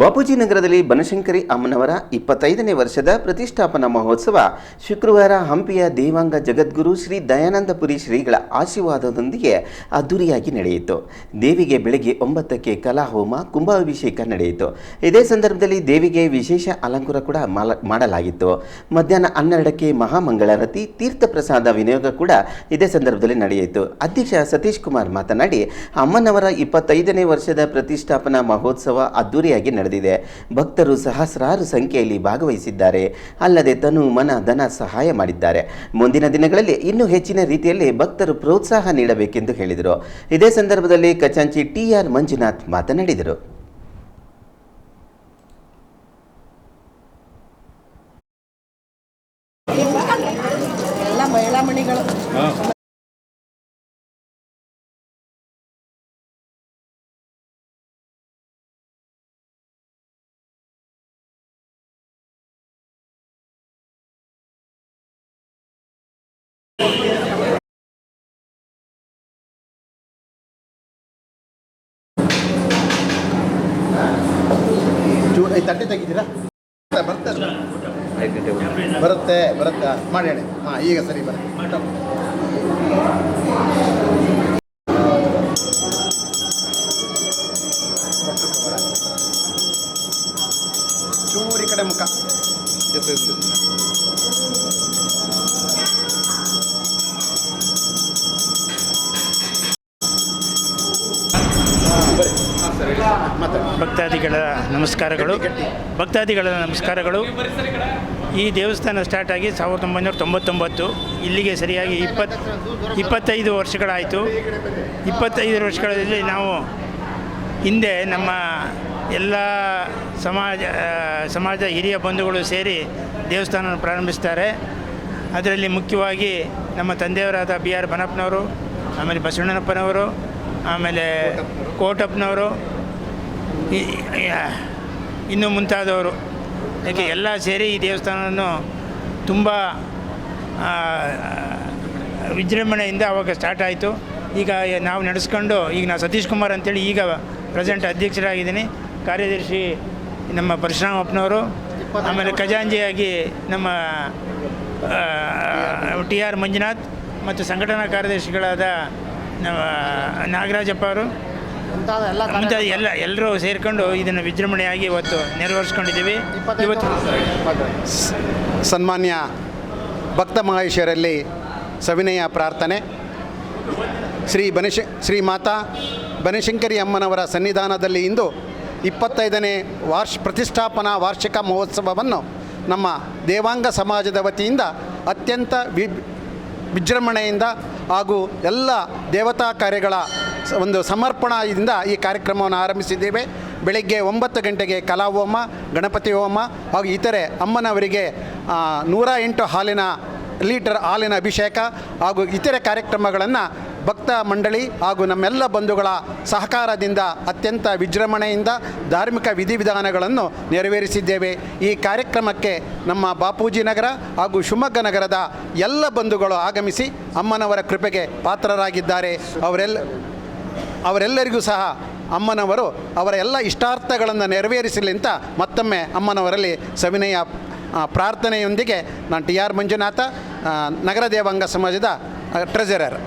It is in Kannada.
ಬಾಪೂಜಿ ನಗರದಲ್ಲಿ ಬನಶಂಕರಿ ಅಮ್ಮನವರ ಇಪ್ಪತ್ತೈದನೇ ವರ್ಷದ ಪ್ರತಿಷ್ಠಾಪನಾ ಮಹೋತ್ಸವ ಶುಕ್ರವಾರ ಹಂಪಿಯ ದೇವಾಂಗ ಜಗದ್ಗುರು ಶ್ರೀ ದಯಾನಂದಪುರಿ ಶ್ರೀಗಳ ಆಶೀರ್ವಾದದೊಂದಿಗೆ ಅದ್ದೂರಿಯಾಗಿ ನಡೆಯಿತು. ದೇವಿಗೆ ಬೆಳಗ್ಗೆ ಒಂಬತ್ತಕ್ಕೆ ಕಲಾಹೋಮ, ಕುಂಭಾಭಿಷೇಕ ನಡೆಯಿತು. ಇದೇ ಸಂದರ್ಭದಲ್ಲಿ ದೇವಿಗೆ ವಿಶೇಷ ಅಲಂಕಾರ ಕೂಡ ಮಾಡಲಾಗಿತ್ತು. ಮಧ್ಯಾಹ್ನ ಹನ್ನೆರಡಕ್ಕೆ ಮಹಾಮಂಗಳಾರತಿ, ತೀರ್ಥ ಪ್ರಸಾದ ವಿನಿಯೋಗ ಕೂಡ ಇದೇ ಸಂದರ್ಭದಲ್ಲಿ ನಡೆಯಿತು. ಅಧ್ಯಕ್ಷ ಸತೀಶ್ ಕುಮಾರ್ ಮಾತನಾಡಿ, ಅಮ್ಮನವರ ಇಪ್ಪತ್ತೈದನೇ ವರ್ಷದ ಪ್ರತಿಷ್ಠಾಪನಾ ಮಹೋತ್ಸವ ಅದ್ದೂರಿಯಾಗಿ ನಡೆದಿದೆ. ಭಕ್ತರು ಸಹಸ್ರಾರು ಸಂಖ್ಯೆಯಲ್ಲಿ ಭಾಗವಹಿಸಿದ್ದಾರೆ. ಅಲ್ಲದೆ ತನು ಮನ, ಧನ ಸಹಾಯ ಮಾಡಿದ್ದಾರೆ. ಮುಂದಿನ ದಿನಗಳಲ್ಲಿ ಇನ್ನೂ ಹೆಚ್ಚಿನ ರೀತಿಯಲ್ಲಿ ಭಕ್ತರು ಪ್ರೋತ್ಸಾಹ ನೀಡಬೇಕೆಂದು ಹೇಳಿದರು. ಇದೇ ಸಂದರ್ಭದಲ್ಲಿ ಖಚಾಂಚಿ ಟಿ ಆರ್ ಮಂಜುನಾಥ್ ಮಾತನಾಡಿದರು. ಎಲ್ಲ ಮಹಿಳಾ ಮಣಿಗಳು. ತಟ್ಟೆ ತೆಗಿತೀರಾ? ಬರುತ್ತೆ ಬರುತ್ತೆ ಬರುತ್ತೆ. ಮಾಡಿ ಹೇಳಿ ಹಾ ಈಗ ಸರಿ ಬರುತ್ತೆ. ಚೂರಿ ಕಡೆ ಮುಖ. ಭಕ್ತಾದಿಗಳ ನಮಸ್ಕಾರಗಳು. ಭಕ್ತಾದಿಗಳ ನಮಸ್ಕಾರಗಳು. ಈ ದೇವಸ್ಥಾನ ಸ್ಟಾರ್ಟ್ ಆಗಿ ಸಾವಿರದ ಒಂಬೈನೂರ ತೊಂಬತ್ತೊಂಬತ್ತು. ಇಲ್ಲಿಗೆ ಸರಿಯಾಗಿ ಇಪ್ಪತ್ತು ಇಪ್ಪತ್ತೈದು ವರ್ಷಗಳಾಯಿತು. ಇಪ್ಪತ್ತೈದು ವರ್ಷಗಳಲ್ಲಿ ನಾವು ಹಿಂದೆ ನಮ್ಮ ಎಲ್ಲ ಸಮಾಜ ಸಮಾಜದ ಸಮಾಜ ಹಿರಿಯ ಬಂಧುಗಳು ಸೇರಿ ದೇವಸ್ಥಾನ ಪ್ರಾರಂಭಿಸ್ತಾರೆ. ಅದರಲ್ಲಿ ಮುಖ್ಯವಾಗಿ ನಮ್ಮ ತಂದೆಯವರಾದ ಬಿ ಆರ್ ಬನಪ್ಪನವರು, ಆಮೇಲೆ ಬಸವಣ್ಣನಪ್ಪನವರು, ಆಮೇಲೆ ಕೋಟಪ್ಪನವರು ಇನ್ನು ಮುಂತಾದವರು. ಯಾಕೆ ಎಲ್ಲ ಸೇರಿ ಈ ದೇವಸ್ಥಾನವನ್ನು ತುಂಬ ವಿಜೃಂಭಣೆಯಿಂದ ಅವಾಗ ಸ್ಟಾರ್ಟ್ ಆಯಿತು. ಈಗ ನಾವು ನಡೆಸ್ಕೊಂಡು, ಈಗ ನಾನು ಸತೀಶ್ ಕುಮಾರ್ ಅಂತೇಳಿ ಈಗ ಪ್ರೆಸೆಂಟ್ ಅಧ್ಯಕ್ಷರಾಗಿದ್ದೀನಿ. ಕಾರ್ಯದರ್ಶಿ ನಮ್ಮ ಪರಶುರಾಮಪ್ಪನವರು, ಆಮೇಲೆ ಖಜಾಂಜಿಯಾಗಿ ನಮ್ಮ ಟಿ ಆರ್ ಮಂಜುನಾಥ್ ಮತ್ತು ಸಂಘಟನಾ ಕಾರ್ಯದರ್ಶಿಗಳಾದ ನಾಗರಾಜಪ್ಪ ಅವರು ಮುಂತಾದ ಎಲ್ಲ ಮುಂತಾದ ಎಲ್ಲ ಎಲ್ಲರೂ ಸೇರಿಕೊಂಡು ಇದನ್ನು ವಿಜೃಂಭಣೆಯಾಗಿ ಇವತ್ತು ನೆರವೇರಿಸ್ಕೊಂಡಿದ್ದೀವಿ. ಇವತ್ತು ಸನ್ಮಾನ್ಯ ಭಕ್ತ ಮಹೇಶ್ವರಲ್ಲಿ ಸವಿನಯ ಪ್ರಾರ್ಥನೆ. ಶ್ರೀ ಬನಶ ಶ್ರೀ ಮಾತಾ ಬನಶಂಕರಿ ಅಮ್ಮನವರ ಸನ್ನಿಧಾನದಲ್ಲಿ ಇಂದು ಇಪ್ಪತ್ತೈದನೇ ವಾರ್ಷ ಪ್ರತಿಷ್ಠಾಪನಾ ವಾರ್ಷಿಕ ಮಹೋತ್ಸವವನ್ನು ನಮ್ಮ ದೇವಾಂಗ ಸಮಾಜದ ವತಿಯಿಂದ ಅತ್ಯಂತ ವಿ ವಿಜೃಂಭಣೆಯಿಂದ ಹಾಗೂ ಎಲ್ಲ ದೇವತಾ ಕಾರ್ಯಗಳ ಒಂದು ಸಮರ್ಪಣದಿಂದ ಈ ಕಾರ್ಯಕ್ರಮವನ್ನು ಆರಂಭಿಸಿದ್ದೇವೆ. ಬೆಳಗ್ಗೆ ಒಂಬತ್ತು ಗಂಟೆಗೆ ಕಲಾ ಹೋಮ ಗಣಪತಿ ಹೋಮ ಹಾಗೂ ಇತರೆ ಅಮ್ಮನವರಿಗೆ ನೂರ ಎಂಟು ಹಾಲಿನ ಲೀಟರ್ ಹಾಲಿನ ಅಭಿಷೇಕ ಹಾಗೂ ಇತರೆ ಕಾರ್ಯಕ್ರಮಗಳನ್ನು ಭಕ್ತ ಮಂಡಳಿ ಹಾಗೂ ನಮ್ಮೆಲ್ಲ ಬಂಧುಗಳ ಸಹಕಾರದಿಂದ ಅತ್ಯಂತ ವಿಜೃಂಭಣೆಯಿಂದ ಧಾರ್ಮಿಕ ವಿಧಿವಿಧಾನಗಳನ್ನು ನೆರವೇರಿಸಿದ್ದೇವೆ. ಈ ಕಾರ್ಯಕ್ರಮಕ್ಕೆ ನಮ್ಮ ಬಾಪೂಜಿ ನಗರ ಹಾಗೂ ಶಿವಮೊಗ್ಗ ನಗರದ ಎಲ್ಲ ಬಂಧುಗಳು ಆಗಮಿಸಿ ಅಮ್ಮನವರ ಕೃಪೆಗೆ ಪಾತ್ರರಾಗಿದ್ದಾರೆ. ಅವರೆಲ್ಲ ಅವರೆಲ್ಲರಿಗೂ ಸಹ ಅಮ್ಮನವರು ಅವರ ಎಲ್ಲ ಇಷ್ಟಾರ್ಥಗಳನ್ನು ನೆರವೇರಿಸಲಿ ಅಂತ ಮತ್ತೊಮ್ಮೆ ಅಮ್ಮನವರಲ್ಲಿ ಸವಿನಯ ಪ್ರಾರ್ಥನೆಯೊಂದಿಗೆ ನಾನು ಟಿ ಆರ್ ಮಂಜುನಾಥ ನಗರ ದೇವಾಂಗ ಸಮಾಜದ ಟ್ರೆಜರರ್